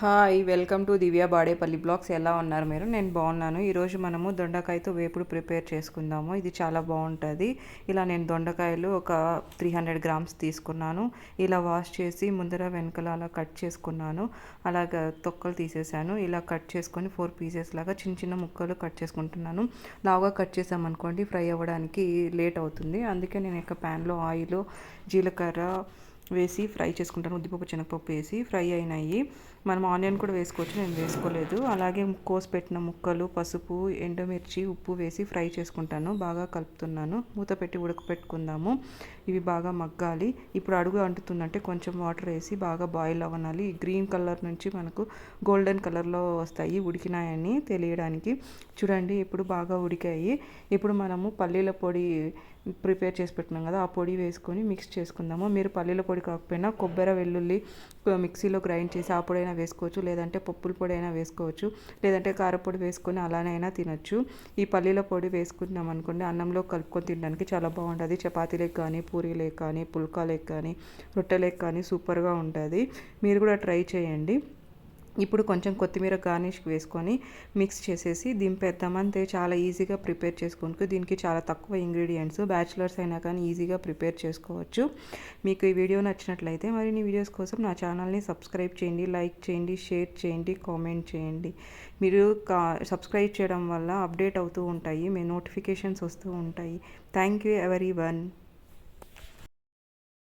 Hi welcome to Divya Badepalli blogs. ఎలా ఉన్నారు మీరు? నేను బాగున్నాను. ఈరోజు మనము దొండకాయతో వేపుడు ప్రిపేర్ చేసుకుందాము. ఇది చాలా బాగుంటుంది. ఇలా నేను దొండకాయలు ఒక త్రీ హండ్రెడ్ గ్రామ్స్ తీసుకున్నాను. ఇలా వాష్ చేసి ముందర వెనకల అలా కట్ చేసుకున్నాను. అలాగ తొక్కలు తీసేసాను ఇలా కట్ చేసుకొని ఫోర్ పీసెస్ లాగా చిన్న చిన్న ముక్కలు కట్ చేసుకుంటున్నాను. లావుగా కట్ చేసామనుకోండి ఫ్రై అవ్వడానికి లేట్ అవుతుంది. అందుకే నేను ఇక ప్యాన్లో ఆయిల్ జీలకర్ర వేసి ఫ్రై చేసుకుంటాను. ఉద్దిపప్పు శనగపప్పు వేసి ఫ్రై అయినాయి. మనం ఆనియన్ కూడా వేసుకోవచ్చు. నేను వేసుకోలేదు. అలాగే కోసి పెట్టిన ముక్కలు పసుపు ఎండుమిర్చి ఉప్పు వేసి ఫ్రై చేసుకుంటాను. బాగా కలుపుతున్నాను. మూత పెట్టి ఉడకపెట్టుకుందాము. ఇవి బాగా మగ్గాలి. ఇప్పుడు అడుగు అంటుతుందంటే కొంచెం వాటర్ వేసి బాగా బాయిల్ అవ్వనాలి. గ్రీన్ కలర్ నుంచి మనకు గోల్డెన్ కలర్లో వస్తాయి. ఉడికినాయని తెలియడానికి. చూడండి ఇప్పుడు బాగా ఉడికాయి. ఇప్పుడు మనము పల్లీల పొడి ప్రిపేర్ చేసి పెట్టినాం కదా ఆ పొడి వేసుకొని మిక్స్ చేసుకుందాము. మీరు పల్లీల పొడి కాకపోయినా కొబ్బరి వెల్లుల్లి మిక్సీలో గ్రైండ్ చేసి ఆ పొడి అయినా వేసుకోవచ్చు. లేదంటే పప్పుల పొడి అయినా వేసుకోవచ్చు. లేదంటే కారపొడి వేసుకొని అలానే అయినా తినొచ్చు. ఈ పల్లీల పొడి వేసుకున్నాం అనుకోండి అన్నంలో కలుపుకొని తినడానికి చాలా బాగుంటుంది. చపాతీలకు కానీ పూరీలకు కానీ పుల్కాలకు కానీ రొట్టెలకు కానీ సూపర్గా ఉంటుంది. మీరు కూడా ట్రై చేయండి. ఇప్పుడు కొంచెం కొత్తిమీర గార్నిష్కి వేసుకొని మిక్స్ చేసేసి దింపేద్దామంతే చాలా ఈజీగా ప్రిపేర్ చేసుకోవచ్చు దీనికి చాలా తక్కువ ఇంగ్రీడియంట్స్ బ్యాచిలర్స్ అయినా కానీ ఈజీగా ప్రిపేర్ చేసుకోవచ్చు. మీకు ఈ వీడియో నచ్చినట్లయితే మరిన్ని వీడియోస్ కోసం నా ఛానల్ని సబ్స్క్రైబ్ చేయండి లైక్ చేయండి షేర్ చేయండి కామెంట్ చేయండి. మీరు కా సబ్స్క్రైబ్ చేయడం వల్ల అప్డేట్ అవుతూ ఉంటాయి మీ నోటిఫికేషన్స్ వస్తూ ఉంటాయి. Thank you every one